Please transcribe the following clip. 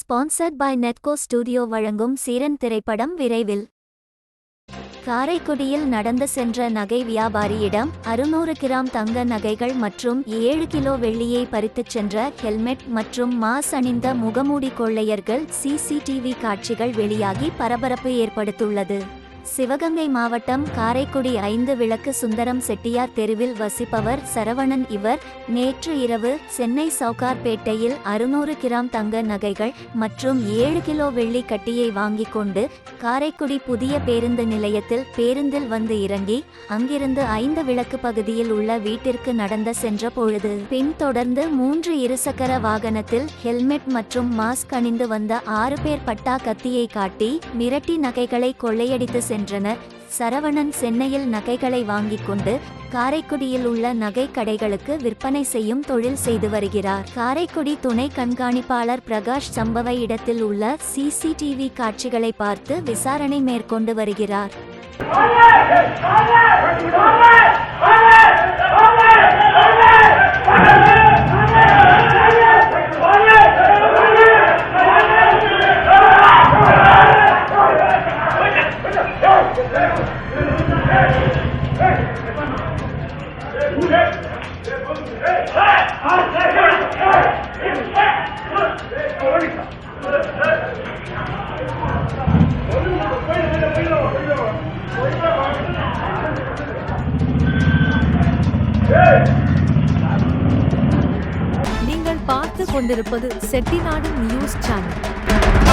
Sponsored by நெட்கோ studio வழங்கும் சீரன் திரைப்படம் விரைவில். காரைக்குடியில் நடந்து சென்ற நகை வியாபாரியிடம் அறுநூறு கிராம் தங்க நகைகள் மற்றும் ஏழு கிலோ வெள்ளியை பறித்துச் சென்ற ஹெல்மெட் மற்றும் மாஸ் அணிந்த முகமூடி கொள்ளையர்கள் சிசிடிவி காட்சிகள் வெளியாகி பரபரப்பு ஏற்படுத்துள்ளது. சிவகங்கை மாவட்டம் காரைக்குடி ஐந்து விளக்கு சுந்தரம் செட்டியார் தெருவில் வசிப்பவர் சரவணன் இவர். நேற்று இரவு சென்னை சவுகார்பேட்டையில் அறுநூறு கிராம் தங்க நகைகள் மற்றும் ஏழு கிலோ வெள்ளி கட்டியை வாங்கிக் கொண்டு காரைக்குடி புதிய பேருந்து நிலையத்தில் பேருந்தில் வந்து இறங்கி அங்கிருந்து ஐந்து விளக்கு பகுதியில் உள்ள வீட்டிற்கு நடந்த சென்ற பொழுது பின் தொடர்ந்து மூன்று இருசக்கர வாகனத்தில் ஹெல்மெட் மற்றும் மாஸ்க் அணிந்து வந்த ஆறு பேர் பட்டா கத்தியை காட்டி மிரட்டி நகைகளை கொள்ளையடித்து சென்றனர் சரவணன் சென்னையில் நகைகளை வாங்கிக் கொண்டு காரைக்குடியில் உள்ள நகை கடைகளுக்கு விற்பனை செய்யும் தொழில் செய்து வருகிறார். காரைக்குடி துணை கண்காணிப்பாளர் பிரகாஷ் சம்பவ இடத்தில் உள்ள சிசிடிவி காட்சிகளை பார்த்து விசாரணை மேற்கொண்டு வருகிறார். நீங்கள் பார்த்து கொண்டிருப்பது செட்டிநாடு நியூஸ் சேனல்.